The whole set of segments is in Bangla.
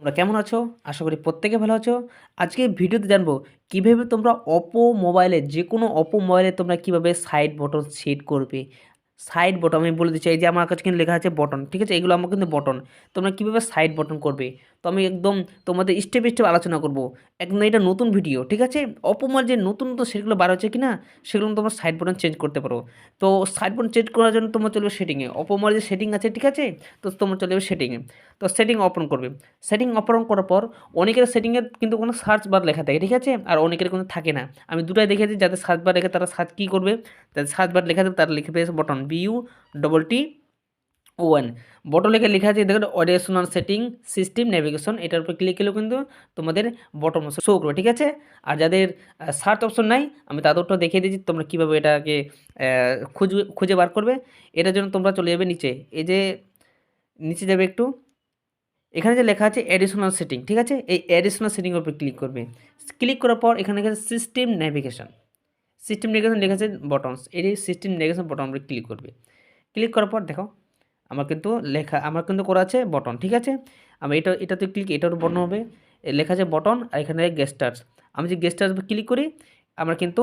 তোমরা কেমন আছো? আশা করি প্রত্যেকে ভালো আছো। আজকে ভিডিওতে জানব, কীভাবে তোমরা অপো মোবাইলে যে কোনো অপো মোবাইলে তোমরা কীভাবে সাইড বটন সেট করবে? সাইড বটন আমি বলে দিচ্ছি, এই যে আমার কাছে কিন্তু লেখা আছে বটন ঠিক আছে? এগুলো আমার কিন্তু বটন তোমরা কীভাবে সাইড বটন করবে? তো আমি একদম তোমাদের স্টেপ স্টেপ আলোচনা করব। একদম এটা নতুন ভিডিও ঠিক আছে? অপমার যে নতুন নতুন সেটগুলো বার হচ্ছে কি না সেগুলো তোমরা সাইড বটন চেঞ্জ করতে পারো। তো সাইড বটন চেঞ্জ করার জন্য তোমরা চলবে সেটিংয়ে অপমার যে সেটিং আছে, ঠিক আছে? তো তোমরা চলে যাবে সেটিংয়ে তো সেটিং ওপেন করবে। সেটিং ওপেন করার পর অনেকের সেটিংয়ের কিন্তু কোনো সার্চ বার লেখা থাকে, ঠিক আছে? আর অনেকের কোনো থাকে না। আমি দুটাই দেখেছি, যাদের সার্চ বার লেখে তারা সার্চ কী করবে? যাদের সার্চ বার লেখা থাকে তারা লিখে পেয়েছে button B U double T one button লেখে আছে দেখো অডিয়েশনাল সেটিং সিস্টেম নেভিগেশন এটার উপর ক্লিক করলেও কিন্তু তোমাদের বটন শো করবে, ঠিক আছে? আর যাদের সার্চ অপশন নাই, আমি তাদেরটা দেখিয়ে দিচ্ছি, তোমরা কীভাবে এটাকে খুঁজবে, খুঁজে বার করবে। এটার জন্য তোমরা চলে যাবে নিচে, এই যে, নিচে যাবে একটু। এখানে যে লেখা আছে অ্যাডিশনাল সেটিং ঠিক আছে? এই অ্যাডিশনাল সেটিংয়ের উপর ক্লিক করবে। ক্লিক করার পর এখানে সিস্টেম নেভিগেশন সিস্টেম নেগেশন লেখা আছে বটনস এই সিস্টেম নেগেশন বটন উপরে ক্লিক করবে। ক্লিক করার পর দেখো, আমার কিন্তু লেখা, আমার কিন্তু করা আছে বটন ঠিক আছে? আমি এটা, এটাতে ক্লিক এটার বটন হবে। লেখা আছে বটন আর এখানে গেস্টার্স আমি যে গেস্টার্স ক্লিক করি, আমরা কিন্তু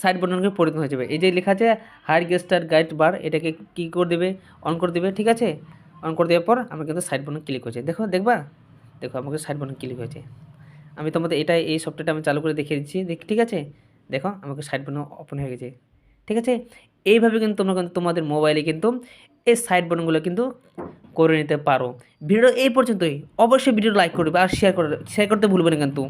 সাইড বটনকে পরিণত হয়ে যাবে। এই যে লেখা আছে হায়ার গেস্টার গাইড বার এটাকে কী করে দেবে? অন করে দেবে, ঠিক আছে? অন করে দেওয়ার পর আমরা কিন্তু সাইড বটন ক্লিক হয়েছে। দেখো, দেখবা? দেখো, আমাকে সাইড বটন ক্লিক হয়েছে। আমি তোমাদের এটা এই সফটওয়্যারটা আমি চালু করে দেখিয়ে দিচ্ছি। দেখ, ঠিক আছে? দেখো আমাকে সাইড বটন ওপেন হয়ে গেছে। ঠিক আছে? এইভাবে কিন্তু তোমরা কিন্তু তোমাদের মোবাইলে কিন্তু এই সাইড বটনগুলো কিন্তু করে নিতে পারো। ভিডিও এই পর্যন্তই। অবশ্যই ভিডিও লাইক করবে আর শেয়ার করে শেয়ার করতে ভুলবে না কিন্তু।